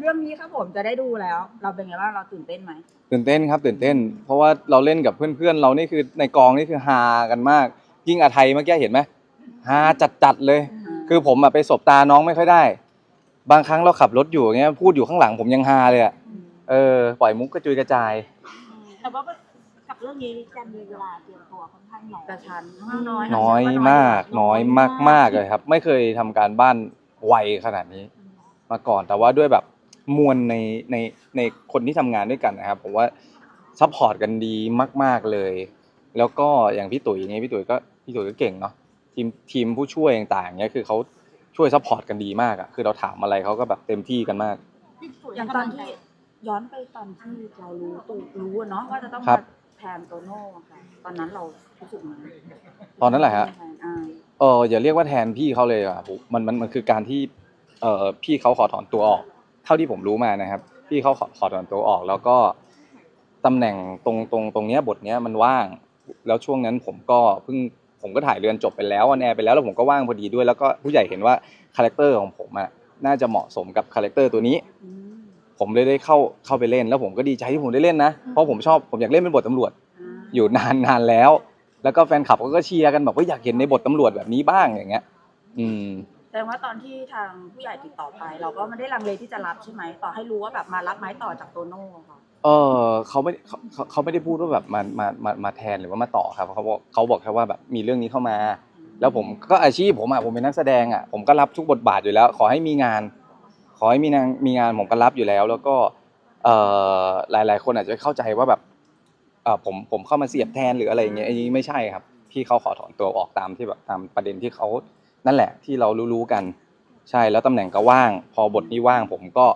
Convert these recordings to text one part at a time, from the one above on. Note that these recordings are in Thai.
เรื่องนี้ครับผมจะได้ดูแล้ว เราเป็นไงบ้างเราตื่นเต้นไหม ตื่นเต้นครับตื่นเต้น เพราะว่าเราเล่นกับเพื่อนๆ เรานี่คือในกองนี่คือฮากันมาก ยิ่งอาไทยเมื่อกี้เห็นไหมฮาจัดๆเลย คือผมอะไปสบตาน้องไม่ค่อยได้ บางครั้งเราขับรถอยู่อย่างเงี้ยพูดอยู่ข้างหลังผมยังฮาเลยอะเออปล่อยมุกกระจุยกระจาย แต่ว่ากับเรื่องนี้จะมีเวลาเตรียมตัวค่อนข้างน้อยกระชันน้อยน้อยมากน้อยมากมากๆเลยครับ ไม่เคยทำการบ้านไวขนาดนี้ มาก่อนแต่ว่าด้วยแบบ มวลในในในคนที่ทำงานด้วยกันนะครับผมว่าซัพพอร์ตกันดีมาก ๆเลย แล้วก็อย่างพี่ตุ๋ยอย่างเงี้ยพี่ตุ๋ยก็พี่ตุ๋ยก็เก่งเนาะทีมทีมผู้ช่วยต่างๆเงี้ยคือเขาช่วยซัพพอร์ตกันดีมากอะคือเราถามอะไรเขาก็แบบเต็มที่กันมาก อย่างตอนที่ย้อนไปตอนที่เรารู้ตูรู้อะเนาะว่าจะต้องครัมาบ แทนโตโน่อะค่ะ ตอนนั้นเรารู้สึกไงตอนนั้นแหละฮะ อ่าเอออย่าเรียกว่าแทนพี่เขาเลยอะผมมันมันมันคือการที่เออพี่เขาขอถอนตัวออก เท่าที่ผมรู้มานะครับพี่เขาขอขอถอนตัวออกแล้วก็ตำแหน่งตรงตรงตรงเนี้ยบทเนี้ยมันว่าง แล้วช่วงนั้นผมก็เพิ่งผมก็ถ่ายเรือนจบไปแล้วออนแอร์ไปแล้วแล้วผมก็ว่างพอดีด้วยแล้วก็ผู้ใหญ่เห็นว่าคาแรคเตอร์ของผมอะน่าจะเหมาะสมกับคาแรคเตอร์ตัวนี้ ผมเลยได้เข้าเข้าไปเล่น แล้วผมก็ดีใจที่ผมได้เล่นนะเพราะผมชอบผมอยากเล่นเป็นบทตำรวจอยู่นานนานแล้ว แล้วก็แฟนคลับเขาก็เชียร์กันแบบว่าอยากเห็นในบทตำรวจแบบนี้บ้างอย่างเงี้ย อืม แสดงว่าตอนที่ทางผู้ใหญ่ติดต่อไป เราก็ไม่ได้ลังเลที่จะรับใช่ไหมต่อให้รู้ว่าแบบมารับไม้ต่อจากโตโน่ค่ะเออเขาไม่เขาเขาเขาไม่ได้พูดว่าแบบมามามามาแทนหรือว่ามาต่อครับเขาบอกเขาบอกแค่ว่าแบบมีเรื่องนี้เข้ามา แล้วผมก็อาชีพผมอะผมเป็นนักแสดงอะผมก็รับทุกบทบาทอยู่แล้ว ขอให้มีงาน ขอให้มีงานมีงานผมก็รับอยู่แล้ว แล้วก็เอ่อหลาย ๆ คนอาจจะเข้าใจว่าแบบเออผมผมเข้ามาเสียบแทนหรืออะไรอย่างเงี้ยอันนี้ไม่ใช่ครับ พี่เขาขอถอนตัวออกตามที่แบบตามประเด็นที่เขา นั่นแหละที่เรารู้ๆกัน ใช่แล้วตำแหน่งก็ว่าง พอบทนี้ว่างผมก็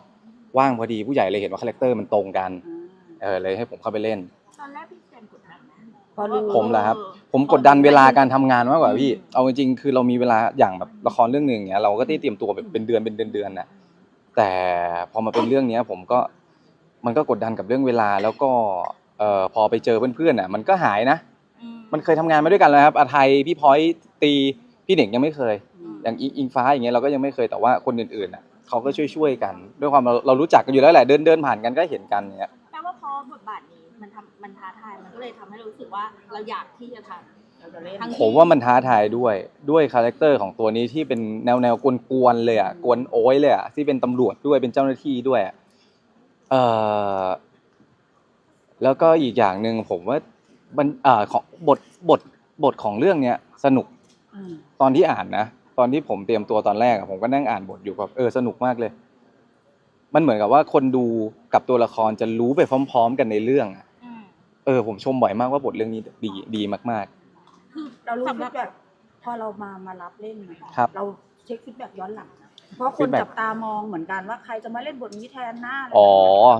ว่างพอดีผู้ใหญ่เลยเห็นว่าคาแรคเตอร์มันตรงกันอ่าเออเลยให้ผมเข้าไปเล่น ตอนแรกพี่เจมส์กดดันไหมพอรู้ผมเหรอครับ ผมกดดันเวลาการทำงานมากกว่าพี่ เอาจริงๆคือเรามีเวลาอย่างแบบละครเรื่องหนึ่งเนี้ยเราก็ได้เตรียมตัวแบบเป็นเดือนเป็นเดือนๆน่ะแต่พอมาเป็นเรื่องเนี้ย ผมก็มันก็กดดันกับเรื่องเวลาแล้วก็เอ่อพอไปเจอเพื่อนๆน่ะ มันก็หายนะ อืมมันเคยทำงานมาด้วยกันแล้วครับอาไทยพี่พลอยตี พี่เน่งยังไม่เคยอืมอย่างอิงอิงฟ้าอย่างเงี้ยเราก็ยังไม่เคยแต่ว่าคนอื่นๆน่ะเขาก็ช่วยๆกัน ด้วยความเราเรารู้จักกันอยู่แล้วแหละเดินเดินๆผ่านกันก็เห็นกันเนี้ยแปลว่าเพราะบทบาทนี้มันทำมันท้าทายมันก็เลยทำให้เรารู้สึกว่าเราอยากที่จะทำเราจะเล่นทั้งผมว่ามันท้าทายด้วยด้วยคาแรคเตอร์ของตัวนี้ที่เป็นแนวแนวกวนๆเลยอะกวนโอ้ยเลยอะที่เป็นตำรวจด้วยเป็นเจ้าหน้าที่ด้วยอะเอ่อแล้วก็อีกอย่างหนึ่งผมว่ามันอ่าของบทบทบทของเรื่องเนี้ยสนุกอืม ตอนที่อ่านนะตอนที่ผมเตรียมตัวตอนแรกอะผมก็นั่งอ่านบทอยู่แบบเออสนุกมากเลย มันเหมือนกับว่าคนดูกับตัวละครจะรู้ไปพร้อม ๆ กันในเรื่องอะอืมเออ ผมชมบ่อยมากว่าบทเรื่องนี้ดีดีมาก คือเรารู้สำหฟีรับดแบ็กพอเรามามารับเล่นนะคะครับเราเช็คฟีดแบ็กย้อนหลังนะเพราะคน feedback จับตามองเหมือนกันว่าใครจะมาเล่นบทนี้แทนหน้าอะไรๆ อ๋อ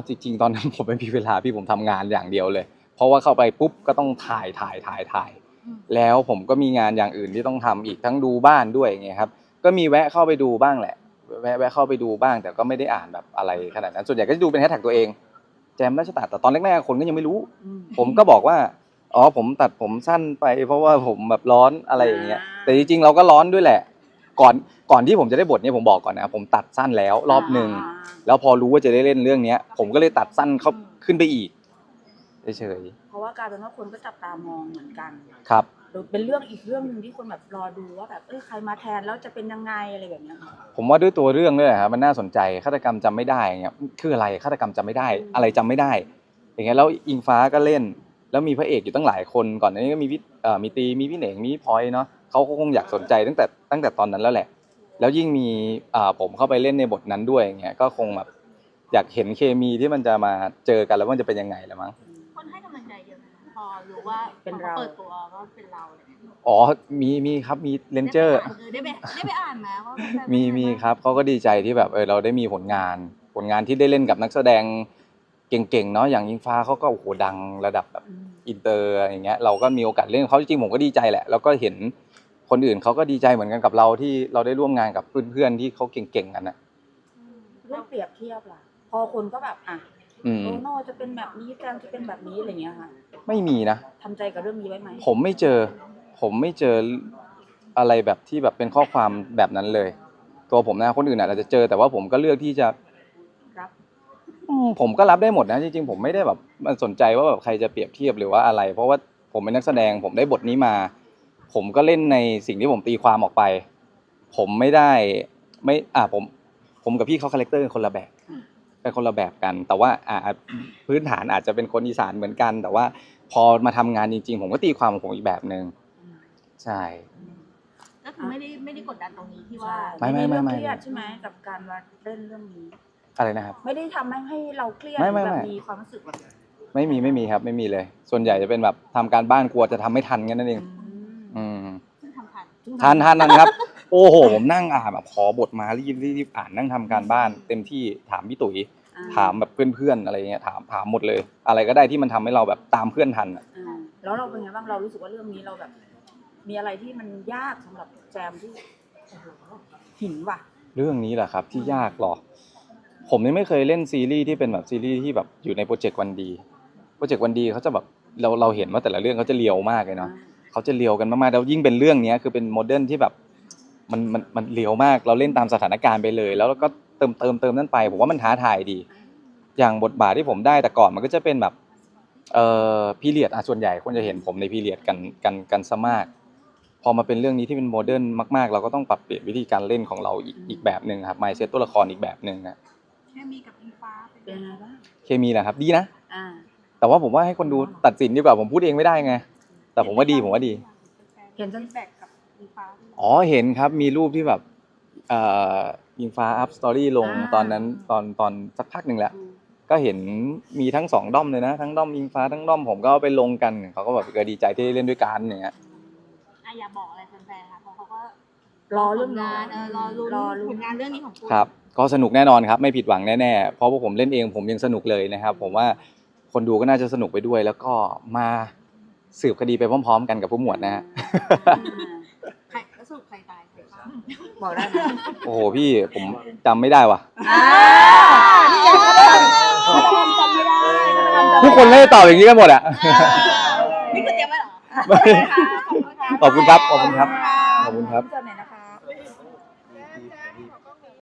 จริงๆ ตอนนั้นผมไม่มีเวลาพี่ผมทำงานอย่างเดียวเลย เพราะว่าเข้าไปปุ๊บก็ต้องถ่ายถ่ายถ่ายถ่ายอืม แล้วผมก็มีงานอย่างอื่นที่ต้องทำอีกทั้งดูบ้านด้วยอย่างเงี้ยครับ ก็มีแวะเข้าไปดูบ้างแหละ แวะแวะเข้าไปดูบ้าง แต่ก็ไม่ได้อ่านแบบอะไรขนาดนั้นส่วนใหญ่ก็จะดูเป็นแฮชแท็กตัวเอง แจมราชตาแต่ตอนแรกๆคนก็ยังไม่รู้อืมผมก็บอกว่าอ๋อผมตัดผมสั้นไป เพราะว่าผมแบบร้อนอะไรอย่างเงี้ย แต่จริงๆเราก็ร้อนด้วยแหละ ก่อนก่อนที่ผมจะได้บทเนี้ผมบอกก่อนนะผมตัดสั้นแล้วรอบหนึ่งาแล้วพอรู้ว่าจะได้เล่นเรื่องเนี้ย ผมก็เลยตัดสั้นเข้าขึ้นไปอีก เฉยเพราะว่ากลายเป็นว่าคนก็จับตามองเหมือนกันๆครับ หรือเป็นเรื่องอีกเรื่องหนึ่งที่คนแบบรอดูว่าแบบเออใครมาแทนแล้วจะเป็นยังไงอะไรแบบเนี้ยค่ะ ผมว่าด้วยตัวเรื่องด้วยแหละครับมันน่าสนใจฆาตกรรมจำไม่ได้อย่างเงี้ยคืออะไรฆาตกรรมจำไม่ได้อะไรจำไม่ได้ อย่างเงี้ยแล้วอิงฟ้าก็เล่น แล้วมีพระเอกอยู่ตั้งหลายคนก่อนหน้านี้ก็มีพี่เอ่อมีตีมีพี่เหน่งมีพี่พลอยเนาะเขาก็คงอยากสนใจตั้งแต่ตั้งแต่ตอนนั้นแล้วแหละ แล้วยิ่งมีอ่าผมเข้าไปเล่นในบทนั้นด้วยอย่างเงี้ยก็คงแบบอยากเห็นเคมีที่มันจะมาเจอกันแล้วมันจะเป็นยังไงละมั้งค พอรู้ว่าเป็นเรา เปิดตัวว่าเป็นเราเลยอ๋อ มีมีครับมีเลนเจอร์ได้ไปได้ไปอ่านไหมว่าเป็นแบบมีมีครับเขาก็ดีใจที่แบบเออเราได้มีผลงาน ผลงานที่ได้เล่นกับนักแสดงเก่งๆเนาะอย่างยิงฟ้าเขาก็โอ้โหดังระดับแบบอืมอินเตอร์อย่างเงี้ยเราก็มีโอกาสเล่นกับเขาจริงๆผมก็ดีใจแหละ แล้วก็เห็นคนอื่นเขาก็ดีใจเหมือนกันกับเราที่เราได้ร่วมงานกับเพื่อนๆที่เขาเก่งๆกันนะเรื่องเปรียบเทียบล่ะ พอคนก็แบบอะ อืม โตโน่จะเป็นแบบนี้แจมจะเป็นแบบนี้อะไรเงี้ยค่ะไม่มีนะ ทำใจกับเรื่องนี้ไว้ไหมผมไม่เจอ ผมไม่เจออะไรแบบที่แบบเป็นข้อความแบบนั้นเลย ตัวผมนะคนอื่นอาจจะเจอแต่ว่าผมก็เลือกที่จะรับ อืมผมก็รับได้หมดนะจริงๆผมไม่ได้แบบมันสนใจว่าแบบใครจะเปรียบเทียบหรือว่าอะไร เพราะว่าผมเป็นนักแสดง ผมได้บทนี้มา ผมก็เล่นในสิ่งที่ผมตีความออกไป ผมไม่ได้ไม่อ่าผม ผมกับพี่เขาคาแรคเตอร์คนละแบบ เป็นคนละแบบกัน แต่ว่าอ่าพื้นฐานอาจจะเป็นคนอีสานเหมือนกัน แต่ว่าพอมาทำงานจริง ๆ ผมก็ตีความของผมอีกแบบหนึ่งใช่ ก็คือไม่ได้ไม่ได้กดดันตรงนี้ที่ว่าใช่ไม่ไม่ไม่ไม่เครียดใช่ไหมกับการมาเล่นเรื่องนี้ อะไรนะครับ ไม่ได้ทำให้ให้เราเครียดไม่ไม่หรือแบไม่ บมีความรู้สึกแบบไม่มีไม่มีครับ ไม่มีเลย ส่วนใหญ่จะเป็นแบบทำการบ้านกลัวจะทำไม่ทันแค่นั้นเอง อืม อืมซึ่งทำทัน ทานทานนั่นครับ โอ้โห ผมนั่งอ่านแบบขอบทมารีบรีบรีบอ่านนั่งทำการบ้าน เต็มที่ถามพี่ตุ๋ยอ่ถามแบบเพื่อนๆอะไรเงี้ยถามถามหมดเลย อะไรก็ได้ที่มันทำให้เราแบบตามเพื่อนทันอะอ่าแล้วเราเป็นไงบ้างเรารู้สึกว่าเรื่องนี้เราแบบ มีอะไรที่มันยากสำหรับแจมที่โอ้โหหินว่ะ เรื่องนี้แหละครับที่ยากหรอ ผมยังไม่เคยเล่นซีรีส์ที่เป็นแบบซีรีส์ที่แบบอยู่ในโปรเจกต์วันดีโปรเจกต์วันดีเขาจะแบบเราเราเห็นว่าแต่ละเรื่องเขาจะเลียวมากเลยเนาะเขาจะเลียวกันมากๆแล้วยิ่งเป็นเรื่องเนี้ยคือเป็นโมเดิร์นที่แบบ มันมันมันเลียวมากเราเล่นตามสถานการณ์ไปเลย แล้วก็เติมเติมเติมนั่นไป ผมว่ามันท้าทายดี อย่างบทบาทที่ผมได้แต่ก่อนมันก็จะเป็นแบบเอ่อพีเรียดอะส่วนใหญ่คนจะเห็นผมในพีเรียดกันกันกันซะมาก พอมาเป็นเรื่องนี้ที่เป็นโมเดิร์นมากๆ เราก็ต้องปรับเปลี่ยนวิธีการเล่นของเราอีกอีกแบบหนึ่งครับมายเซตตัวละครอีกแบบหนึ่งนะแค่มีกับอิงฟ้าเป็นเป็นไงบ้างเคมีนะครับดีนะอ่าแต่ว่าผมว่าให้คนดูตัดสินดีกว่าผมพูดเองไม่ได้ไงแต่ผมว่าดีผมว่าดี เห็นจนแบกกับ อิงฟ้าอ๋อเห็นครับมีรูปที่แบบเอ่อยิงฟ้าอัพสตอรี่ลงอ่า ตอนนั้นตอนตอนสักพักหนึ่งแล้ว อืมก็เห็นมีทั้งสองด้อมเลยนะ ทั้งด้อมยิงฟ้าทั้งด้อมผมก็เอาไปลงกันเขาก็แบบเออดีใจที่ได้เล่นด้วยกันอย่างเงี้ยอะอย่าบอกอะไรแฟนๆค่ะเพราะเขาก็รอเรื่องผลงานเออรอลุ้นรอลุ้ผนลงานเรื่องนี้ของคุณครับก็สนุกแน่นอนครับไม่ผิดหวังแน่ๆเพราะว่าผมเล่นเองผมยังสนุกเลยนะครับ ผมว่าคนดูก็น่าจะสนุกไปด้วย แล้วก็มาสืบคดีไปพร้อม ๆ กันกับผู้หมวดนะฮะอ่า บอกได้ไหมโอ้โหพี่ผมจำไม่ได้ว่ะ อ่านี่ไงเขาทำจำไม่ได้เขาทำจำไม่ได้ทุกคนไม่ได้ตอบอย่างนี้กันหมดอะ นี่คือเตรียมไว้เหรอขอบคุณครับขอบคุณครับขอบคุณครับเจอไหนนะ